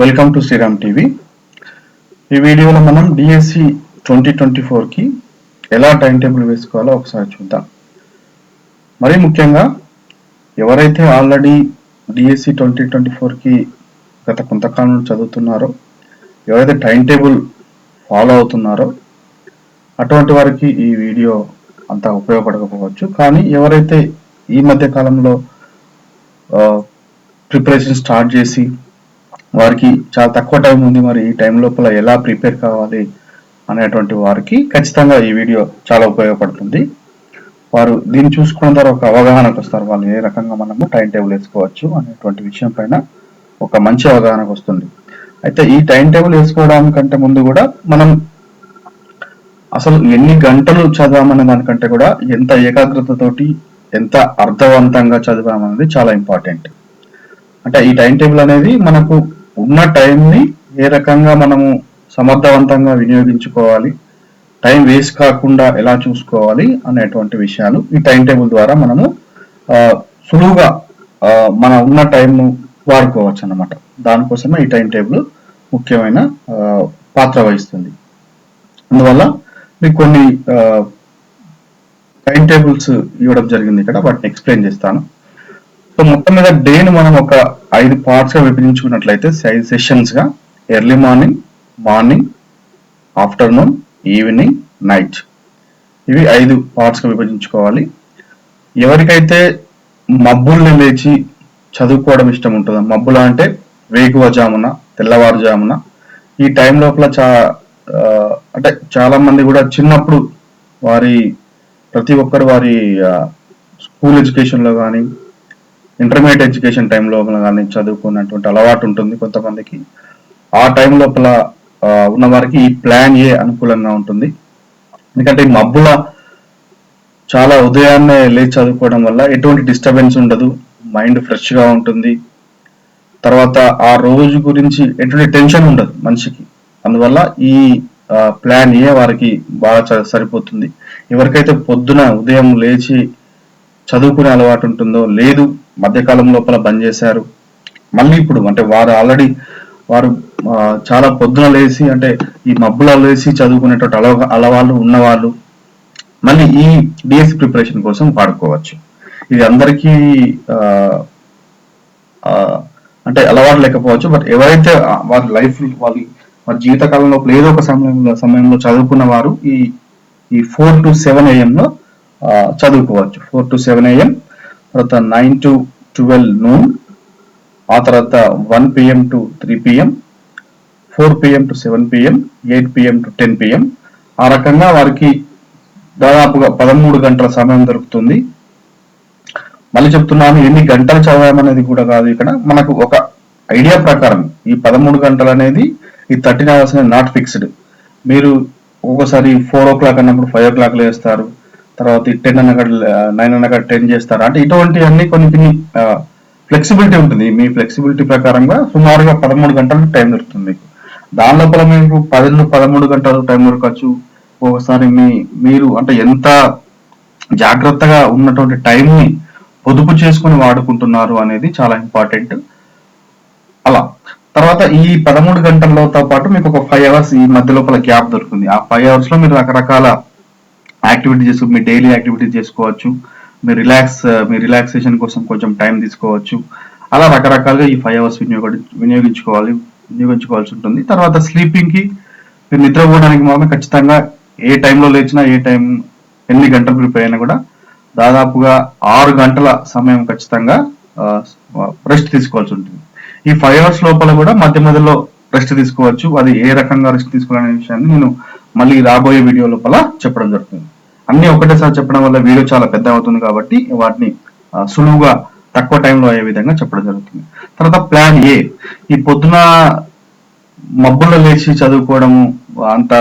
Welcome to Sriram TV ఈ వీడియోలో మనం డిఎస్సి ట్వంటీ ట్వంటీ ఫోర్కి ఎలా టైం టేబుల్ వేసుకోవాలో ఒకసారి చూద్దాం. మరీ ముఖ్యంగా ఎవరైతే ఆల్రెడీ డిఎస్సి ట్వంటీ ట్వంటీ ఫోర్కి గత కొంతకాలం చదువుతున్నారో ఎవరైతే టైం టేబుల్ ఫాలో అవుతున్నారో అటువంటి వారికి ఈ వీడియో అంత ఉపయోగపడకపోవచ్చు. కానీ ఎవరైతే ఈ మధ్య కాలంలో ప్రిపరేషన్ స్టార్ట్ చేసి వారికి చాలా తక్కువ టైం ఉంది మరి ఈ టైం లోపల ఎలా ప్రిపేర్ కావాలి అనేటువంటి వారికి ఖచ్చితంగా ఈ వీడియో చాలా ఉపయోగపడుతుంది. వారు దీన్ని చూసుకున్న తర్వాత ఒక అవగాహనకు వస్తారు వాళ్ళు ఏ రకంగా మనము టైం టేబుల్ వేసుకోవచ్చు అనేటువంటి విషయం పైన ఒక మంచి అవగాహనకు వస్తుంది. అయితే ఈ టైం టేబుల్ వేసుకోవడానికంటే ముందు కూడా మనం అసలు ఎన్ని గంటలు చదవామనే దానికంటే కూడా ఎంత ఏకాగ్రతతోటి ఎంత అర్థవంతంగా చదివామనేది చాలా ఇంపార్టెంట్. అంటే ఈ టైం టేబుల్ అనేది మనకు ఉన్న టైంని ఏ రకంగా మనము సమర్థవంతంగా వినియోగించుకోవాలి టైం వేస్ట్ కాకుండా ఎలా చూసుకోవాలి అనేటువంటి విషయాలు ఈ టైం టేబుల్ ద్వారా మనము సులువుగా మన ఉన్న టైంను వాడుకోవచ్చు అన్నమాట దానికోసమే ఈ టైం టేబుల్ ముఖ్యమైన పాత్ర వహిస్తుంది. అందువల్ల మీకు కొన్ని టైం టేబుల్స్ ఇవ్వడం జరిగింది ఇక్కడ వాటిని ఎక్స్ప్లెయిన్ చేస్తాను. సో మొత్తం మీద డేని మనం ఒక ఐదు పార్ట్స్గా విభజించుకున్నట్లయితే ఐదు సెషన్స్గా early morning morning afternoon evening night ఇవి ఐదు పార్ట్స్గా విభజించుకోవాలి. ఎవరికైతే మబ్బుల్ని లేచి చదువుకోవడం ఇష్టం ఉంటుందో మబ్బుల అంటే వేకువజామున తెల్లవారుజామున ఈ టైం లోపల చా అంటే చాలా మంది కూడా చిన్నప్పుడు వారి ప్రతి ఒక్కరు వారి స్కూల్ ఎడ్యుకేషన్లో కానీ ఇంటర్మీడియట్ ఎడ్యుకేషన్ టైం లోపల కానీ చదువుకున్నటువంటి అలవాటు ఉంటుంది కొంతమందికి. ఆ టైం లోపల ఉన్న వారికి ఈ ప్లాన్ ఏ అనుకూలంగా ఉంటుంది. ఎందుకంటే ఈ మబ్బుల చాలా ఉదయాన్నే లేచి చదువుకోవడం వల్ల ఎటువంటి డిస్టర్బెన్స్ ఉండదు. మైండ్ ఫ్రెష్గా ఉంటుంది. తర్వాత ఆ రోజు గురించి ఎటువంటి టెన్షన్ ఉండదు మనిషికి. అందువల్ల ఈ ప్లాన్ ఏ వారికి బాగా చ- సరిపోతుంది. ఎవరికైతే పొద్దున ఉదయం లేచి చదువుకునే అలవాటు ఉంటుందో లేదు మధ్యకాలం లోపల బంద్ చేశారు. మళ్ళీ ఇప్పుడు అంటే వారు ఆల్రెడీ వారు చాలా పొద్దున లేచి అంటే ఈ మబ్బుల లేచి చదువుకునేటువంటి అలవ అలవాళ్ళు ఉన్నవాళ్ళు మళ్ళీ ఈ డిఎస్సి ప్రిపరేషన్ కోసం వాడుకోవచ్చు. ఇది అందరికీ అంటే అలవాటు లేకపోవచ్చు బట్ ఎవరైతే వారి లైఫ్ వారి వారి జీవితకాలంలో ఏదో ఒక సమయంలో సమయంలో చదువుకున్న వారు ఈ ఈ ఫోర్ టు సెవెన్ ఏఎంలో చదువుకోవచ్చు. ఫోర్ టు సెవెన్ ఏఎం తర్వాత నైన్ టు ట్వెల్వ్ నూన్ ఆ తర్వాత one PM to three PM four PM to seven PM eight PM to ten PM ఆ రకంగా వారికి దాదాపుగా పదమూడు గంటల సమయం దొరుకుతుంది. మళ్ళీ చెప్తున్నాను ఎన్ని గంటలు చదవామనేది కూడా కాదు ఇక్కడ. మనకు ఒక ఐడియా ప్రకారం ఈ పదమూడు గంటలు అనేది ఈ థర్టీన్ అవర్స్ నాట్ ఫిక్స్డ్. మీరు ఒక్కోసారి ఫోర్ ఓ క్లాక్ అన్నప్పుడు ఫైవ్ ఓ క్లాక్ లేస్తారు. తర్వాత టెన్ అన్నక్కడ నైన్ అన్నక్కడ టెన్ చేస్తారా? అంటే ఇటువంటి అన్ని కొన్ని కొన్ని ఫ్లెక్సిబిలిటీ ఉంటుంది. మీ ఫ్లెక్సిబిలిటీ ప్రకారంగా సుమారుగా పదమూడు గంటలు టైం దొరుకుతుంది మీకు. దాని లోపల మీకు పది పదమూడు గంటలు టైం దొరకచ్చు. ఒకసారి మీ మీరు అంటే ఎంత జాగ్రత్తగా ఉన్నటువంటి టైంని పొదుపు చేసుకుని వాడుకుంటున్నారు అనేది చాలా ఇంపార్టెంట్. అలా. తర్వాత ఈ పదమూడు గంటలతో పాటు మీకు ఒక ఫైవ్ అవర్స్ ఈ మధ్య లోపల గ్యాప్ దొరుకుతుంది. ఆ ఫైవ్ అవర్స్లో మీరు రకరకాల యాక్టివిటీ చేసుకో మీ డైలీ యాక్టివిటీస్ చేసుకోవచ్చు. మీ రిలాక్స్ మీ రిలాక్సేషన్ కోసం కొంచెం టైం తీసుకోవచ్చు. అలా రకరకాలుగా ఈ ఫైవ్ అవర్స్ వినియోగ వినియోగించుకోవాలి వినియోగించుకోవాల్సి ఉంటుంది. తర్వాత స్లీపింగ్కి మీరు నిద్రపోవడానికి మాత్రం ఖచ్చితంగా ఏ టైంలో లేచినా ఏ టైం ఎన్ని గంటలు ప్రిపేర్ అయినా కూడా దాదాపుగా ఆరు గంటల సమయం ఖచ్చితంగా రెస్ట్ తీసుకోవాల్సి ఉంటుంది. ఈ ఫైవ్ అవర్స్ లోపల కూడా మధ్య మధ్యలో రెస్ట్ తీసుకోవచ్చు. అది ఏ రకంగా రెస్ట్ తీసుకోవాలనే విషయాన్ని నేను మళ్ళీ రాబోయే వీడియో లోపల చెప్పడం జరుగుతుంది. అన్ని ఒకటేసారి చెప్పడం వల్ల వీడియో చాలా పెద్ద అవుతుంది కాబట్టి వాటిని సులువుగా తక్కువ టైంలో అయ్యే విధంగా చెప్పడం జరుగుతుంది. తర్వాత ప్లాన్ ఏ. ఈ పొద్దున మబ్బుల్లో లేచి చదువుకోవడము అంత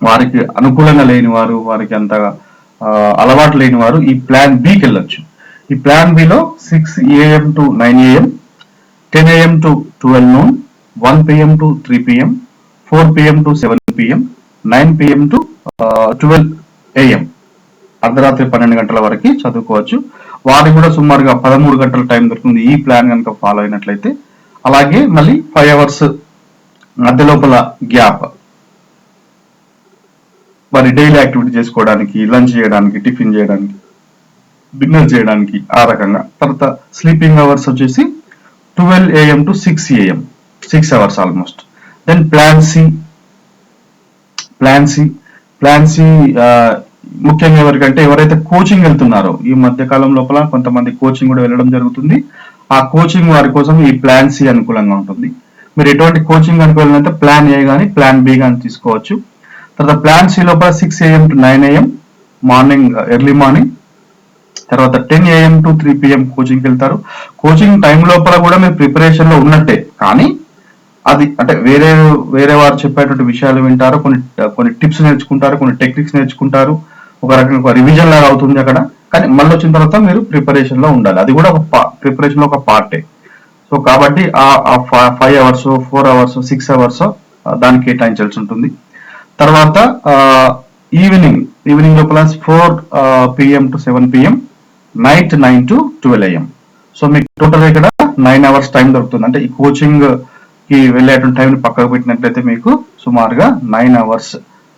వారికి అనుకూలంగా లేని వారు వారికి అంత అలవాటు లేని వారు ఈ ప్లాన్ బికి వెళ్ళొచ్చు ఈ plan below six AM to nine AM ten AM to twelve noon one PM to three PM four PM to seven PM nine PM to twelve AM అర్ధరాత్రి పన్నెండు గంటల వరకు చదువుకోవచ్చు. వారికి కూడా సుమారుగా పదమూడు గంటల టైం దొరుకుతుంది. ఈ ప్లాన్ కనుక ఫాలో అయినట్లయితే. అలాగే మళ్ళీ ఫైవ్ అవర్స్ మధ్య లోపల గ్యాప్ మరి డైలీ యాక్టివిటీ చేసుకోవడానికి లంచ్ చేయడానికి టిఫిన్ చేయడానికి డిన్నర్ చేయడానికి ఆ రకంగా. తర్వాత స్లీపింగ్ అవర్స్ వచ్చేసి twelve AM to six AM six hours almost then plan C plan plan C plan ముఖ్యంగా ఎవరికంటే ఎవరైతే కోచింగ్ వెళ్తున్నారో ఈ మధ్య కాలం లోపల కొంతమంది కోచింగ్ కూడా వెళ్ళడం జరుగుతుంది. ఆ కోచింగ్ వారి కోసం ఈ ప్లాన్ సి అనుకూలంగా ఉంటుంది. మీరు ఎటువంటి కోచింగ్ అనుకోవాలంటే ప్లాన్ ఏ కానీ ప్లాన్ బి కానీ తీసుకోవచ్చు. తర్వాత ప్లాన్ సి లోపల six AM to nine AM morning early morning తర్వాత ten AM to three PM కోచింగ్కి వెళ్తారు. కోచింగ్ టైం లోపల కూడా మీరు ప్రిపరేషన్లో ఉన్నట్టే. కానీ అది అంటే వేరే వేరే వారు చెప్పేటువంటి విషయాలు వింటారు కొన్ని కొన్ని టిప్స్ నేర్చుకుంటారు కొన్ని టెక్నిక్స్ నేర్చుకుంటారు. ఒక రకంగా ఒక రివిజన్ లాగా అవుతుంది అక్కడ. కానీ మళ్ళీ వచ్చిన తర్వాత మీరు ప్రిపరేషన్లో ఉండాలి. అది కూడా ఒక ప్రిపరేషన్లో ఒక పార్టే సో కాబట్టి ఆ five hours four hours six hours దానికి కేటాయించాల్సి ఉంటుంది. తర్వాత ఈవినింగ్ ఈవినింగ్ లోపల four PM to seven PM night nine to twelve AM so మీకు టోటల్ ఇక్కడ నైన్ అవర్స్ టైం దొరుకుతుంది. అంటే ఈ కోచింగ్ ఈ వెళ్ళేటువంటి టైం పక్కకు పెట్టినట్లయితే మీకు సుమారుగా నైన్ అవర్స్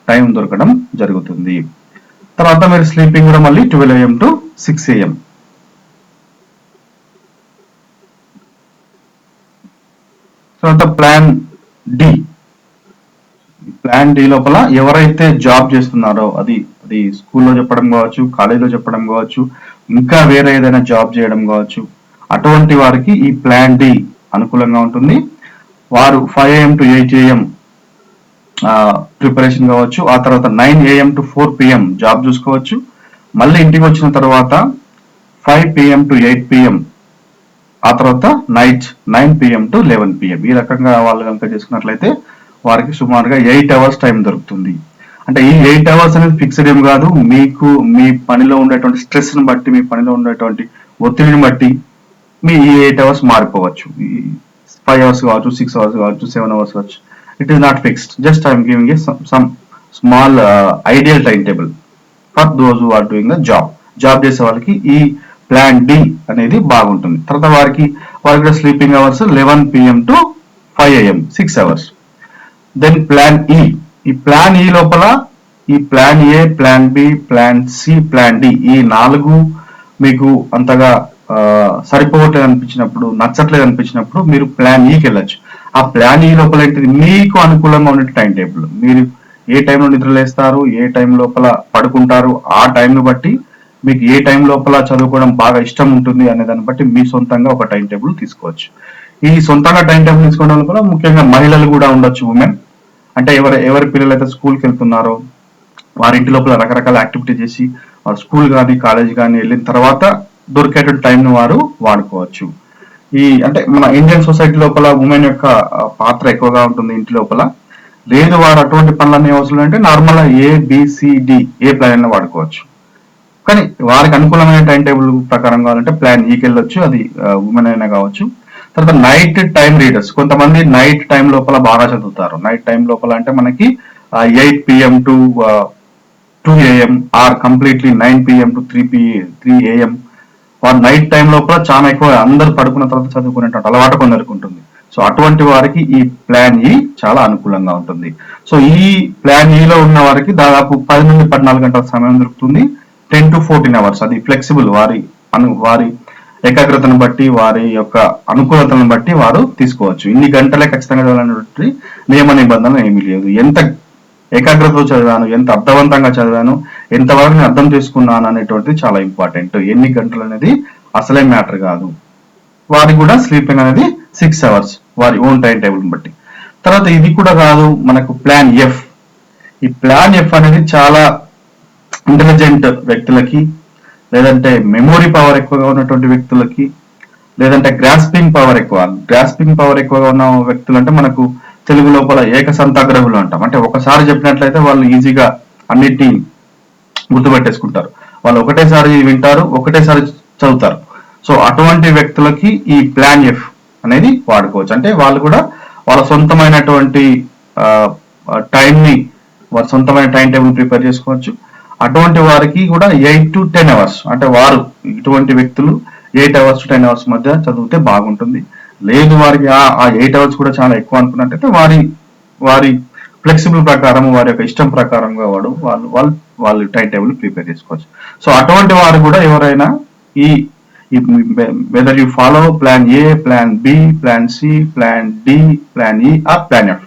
టైం దొరకడం జరుగుతుంది. తర్వాత మీరు స్లీపింగ్ కూడా మళ్ళీ twelve AM to six AM తర్వాత ప్లాన్ డి ప్లాన్ డి లోపల ఎవరైతే జాబ్ చేస్తున్నారో అది అది స్కూల్లో చెప్పడం కావచ్చు కాలేజీలో చెప్పడం కావచ్చు ఇంకా వేరే ఏదైనా జాబ్ చేయడం కావచ్చు అటువంటి వారికి ఈ ప్లాన్ డి అనుకూలంగా ఉంటుంది. వారు five AM to eight AM preparation కావచ్చు. ఆ తర్వాత nine AM to four PM job చూసుకోవచ్చు. మళ్ళీ ఇంటికి వచ్చిన తర్వాత five PM to eight PM ఆ తర్వాత night nine PM to eleven PM ఈ రకంగా వాళ్ళు కనుక చేసుకున్నట్లయితే వారికి సుమారుగా ఎయిట్ అవర్స్ టైం దొరుకుతుంది. అంటే ఈ ఎయిట్ అవర్స్ అనేది ఫిక్స్డ్ ఏం కాదు. మీకు మీ పనిలో ఉండేటువంటి స్ట్రెస్ని బట్టి మీ పనిలో ఉండేటువంటి ఒత్తిడిని బట్టి మీ ఈ ఎయిట్ అవర్స్ మారిపోవచ్చు. ఫైవ్ అవర్స్ కావచ్చు సిక్స్ అవర్స్ కావచ్చు సెవెన్ అవర్స్ కావచ్చు. It is not fixed just I'm giving a some small ideal time table for those who are doing the job job చేసే వాళ్ళకి ఈ ప్లాన్ డి అనేది బాగుంటుంది. తర్వాత వారికి వారికి కూడా sleeping hours eleven PM to five AM six hours then plan E ఈ ప్లాన్ ఈ లోపల ఈ plan A plan B plan C plan D ఈ నాలుగు మీకు అంతగా సరిపోవట్లేదు అనిపించినప్పుడు నచ్చట్లేదు అనిపించినప్పుడు మీరు ప్లాన్ ఈకి e వెళ్ళచ్చు. ఆ ప్లాన్ ఈ e లోపల ఏంటిది మీకు అనుకూలంగా ఉండే టైం టేబుల్ మీరు ఏ టైంలో నిద్రలేస్తారు ఏ టైం లోపల పడుకుంటారు ఆ టైంను బట్టి మీకు ఏ టైం లోపల చదువుకోవడం బాగా ఇష్టం ఉంటుంది అనే దాన్ని బట్టి మీ సొంతంగా ఒక టైం టేబుల్ తీసుకోవచ్చు. ఈ సొంతంగా టైం టేబుల్ తీసుకోవడం కూడా ముఖ్యంగా మహిళలు కూడా ఉండొచ్చు ఉమెన్ అంటే ఎవరు ఎవరి పిల్లలు అయితే స్కూల్కి వెళ్తున్నారో వారి ఇంటి లోపల రకరకాల యాక్టివిటీ చేసి వారు స్కూల్ కానీ కాలేజ్ కానీ వెళ్ళిన తర్వాత దొరికేటువంటి టైంను వారు వాడుకోవచ్చు. ఈ అంటే మన ఇండియన్ సొసైటీ లోపల ఉమెన్ యొక్క పాత్ర ఎక్కువగా ఉంటుంది ఇంటి లోపల. లేదు వారు అటువంటి పనులన్నీ అవసరం అంటే normal A BCD A plan అయినా వాడుకోవచ్చు. కానీ వారికి అనుకూలమైన టైం టేబుల్ ప్రకారం కావాలంటే ప్లాన్ ఈకి e వెళ్ళొచ్చు అది ఉమెన్ అయినా కావచ్చు. తర్వాత నైట్ టైం రీడర్స్ కొంతమంది నైట్ టైం లోపల బాగా చదువుతారు. నైట్ టైం లోపల అంటే మనకి eight PM to two AM or completely nine PM to three P three AM వారు నైట్ టైం లోపల చాలా ఎక్కువ అందరు పడుకున్న తర్వాత చదువుకునేటువంటి అలవాటు కొందరికి ఉంటుంది. సో అటువంటి వారికి ఈ ప్లాన్ ఈ చాలా అనుకూలంగా ఉంటుంది. సో ఈ ప్లాన్ ఈలో ఉన్న వారికి దాదాపు పది నుండి పద్నాలుగు గంటల సమయం దొరుకుతుంది. టెన్ టు ఫోర్టీన్ అవర్స్ అది ఫ్లెక్సిబుల్ వారి అను వారి ఏకాగ్రతను బట్టి వారి యొక్క అనుకూలతను బట్టి వారు తీసుకోవచ్చు. ఇన్ని గంటలే ఖచ్చితంగా చదవాలనేటువంటి నియమ నిబంధనలు ఏమీ లేదు ఎంత ఏకాగ్రతతో చదివాను ఎంత అర్థవంతంగా చదివాను ఎంతవరకు నేను అర్థం చేసుకున్నాను అనేటువంటిది చాలా ఇంపార్టెంట్. ఎన్ని గంటలు అనేది అసలే మ్యాటర్ కాదు. వారికి కూడా స్లీపింగ్ అనేది సిక్స్ అవర్స్ వారి ఓన్ టైం టేబుల్ని బట్టి. తర్వాత ఇది కూడా కాదు మనకు ప్లాన్ ఎఫ్. ఈ ప్లాన్ ఎఫ్ అనేది చాలా ఇంటెలిజెంట్ వ్యక్తులకి లేదంటే మెమొరీ పవర్ ఎక్కువగా ఉన్నటువంటి వ్యక్తులకి లేదంటే గ్రాస్పింగ్ పవర్ ఎక్కువ. గ్రాస్పింగ్ పవర్ ఎక్కువగా ఉన్న వ్యక్తులు అంటే మనకు తెలుగు లోపల ఏక సంతాగ్రహులు అంటాం. అంటే ఒకసారి చెప్పినట్లయితే వాళ్ళు ఈజీగా అన్నిటి గుర్తుపెట్టేసుకుంటారు. వాళ్ళు ఒకటేసారి వింటారు ఒకటేసారి చదువుతారు. సో అటువంటి వ్యక్తులకి ఈ ప్లాన్ ఎఫ్ అనేది వాడుకోవచ్చు. అంటే వాళ్ళు కూడా వాళ్ళ సొంతమైనటువంటి టైంని వారి సొంతమైన టైం టేబుల్ ప్రిపేర్ చేసుకోవచ్చు. అటువంటి వారికి కూడా ఎయిట్ టు టెన్ అవర్స్ అంటే వారు ఇటువంటి వ్యక్తులు eight hours to ten hours మధ్య చదివితే బాగుంటుంది. లేదు వారికి ఆ ఎయిట్ అవర్స్ కూడా చాలా ఎక్కువ అనుకున్నట్టయితే వారి వారి ఫ్లెక్సిబుల్ ప్రకారం వారి యొక్క ఇష్టం ప్రకారంగా వాడు వాళ్ళు వాళ్ళు వాళ్ళు టైం టేబుల్ ప్రిపేర్ చేసుకోవచ్చు. సో అటువంటి వారు కూడా ఎవరైనా ఈ whether you follow plan A plan B plan C plan D plan E or plan F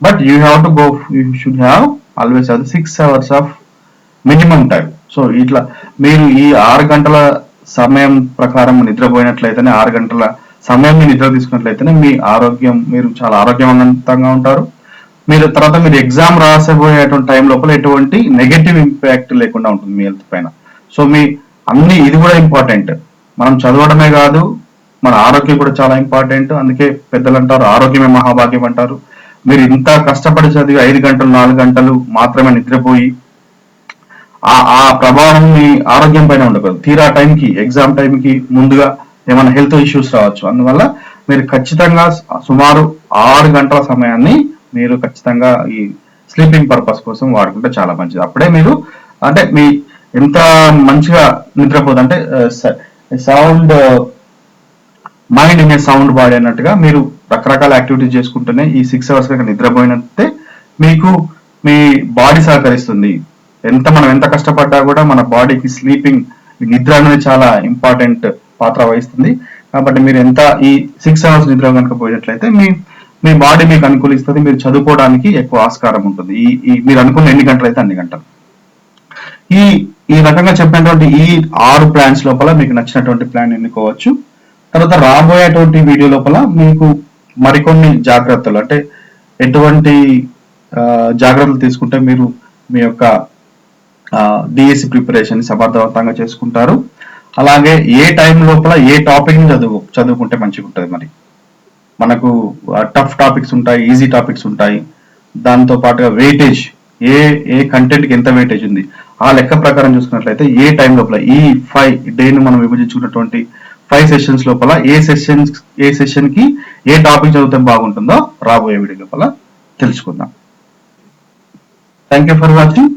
but you have to go you should have always have six hours of minimum time so ఇట్లా మీరు ఈ ఆరు గంటల సమయం ప్రకారం నిద్రపోయినట్లయితేనే ఆరు గంటల సమయం నిద్ర తీసుకున్నట్లయితేనే మీ ఆరోగ్యం మీరు చాలా ఆరోగ్యవంతంగా ఉంటారు. మీరు తర్వాత మీరు ఎగ్జామ్ రాసబోయేటువంటి టైం లోపల ఎటువంటి నెగటివ్ ఇంపాక్ట్ లేకుండా ఉంటుంది మీ హెల్త్ పైన. సో మీ అన్ని ఇది కూడా ఇంపార్టెంట్ మనం చదవడమే కాదు మన ఆరోగ్యం కూడా చాలా ఇంపార్టెంట్ అందుకే పెద్దలు అంటారు ఆరోగ్యమే మహాభాగ్యం అంటారు. మీరు ఇంత కష్టపడి చదివి ఐదు గంటలు నాలుగు గంటలు మాత్రమే నిద్రపోయి ఆ ఆ ప్రభావం మీ ఆరోగ్యం పైన ఉండకూడదు. తీరా టైంకి ఎగ్జామ్ టైంకి ముందుగా ఏమైనా హెల్త్ ఇష్యూస్ రావచ్చు. అందువల్ల మీరు ఖచ్చితంగా సుమారు ఆరు గంటల సమయాన్ని మీరు ఖచ్చితంగా ఈ స్లీపింగ్ పర్పస్ కోసం వాడుకుంటే చాలా మంచిది. అప్పుడే మీరు అంటే మీ ఎంత మంచిగా నిద్రపోదు అంటే sound mind in a sound body అన్నట్టుగా మీరు రకరకాల యాక్టివిటీస్ చేసుకుంటూనే ఈ సిక్స్ అవర్స్ కనుక నిద్రపోయినట్టే మీకు మీ బాడీ సహకరిస్తుంది. ఎంత మనం ఎంత కష్టపడ్డా కూడా మన బాడీకి స్లీపింగ్ నిద్ర అనేది చాలా ఇంపార్టెంట్ పాత్ర వహిస్తుంది. కాబట్టి మీరు ఎంత ఈ సిక్స్ అవర్స్ నిద్ర కనుక పోయినట్లయితే మీ మీ బాడీ మీకు అనుకూలిస్తుంది మీరు చదువుకోవడానికి ఎక్కువ ఆస్కారం ఉంటుంది. ఈ ఈ మీరు అనుకున్న ఎన్ని గంటలు అయితే అన్ని గంటలు. ఈ ఈ రకంగా చెప్పినటువంటి ఈ ఆరు ప్లాన్స్ లోపల మీకు నచ్చినటువంటి ప్లాన్ ఎన్నుకోవచ్చు. తర్వాత రాబోయేటువంటి వీడియో లోపల మీకు మరికొన్ని జాగ్రత్తలు అంటే ఎటువంటి జాగ్రత్తలు తీసుకుంటే మీరు మీ యొక్క డిఎస్సి ప్రిపరేషన్ సమర్థవంతంగా చేసుకుంటారు. అలాగే ఏ టైం లోపల ఏ టాపిక్ చదువు చదువుకుంటే మంచిగా ఉంటుంది మరి. మనకు టఫ్ టాపిక్స్ ఉంటాయి ఈజీ టాపిక్స్ ఉంటాయి. దాంతో పాటుగా వెయిటేజ్ ఏ ఏ కంటెంట్కి ఎంత వెయిటేజ్ ఉంది ఆ లెక్క ప్రకారం చూసుకున్నట్లయితే ఏ టైం లోపల ఈ ఫైవ్ డేను మనం విభజించుకున్నటువంటి ఫైవ్ సెషన్స్ లోపల ఏ సెషన్స్ ఏ సెషన్కి ఏ టాపిక్ చదివితే బాగుంటుందో రాబోయే వీడియో లోపల తెలుసుకుందాం. Thank you for watching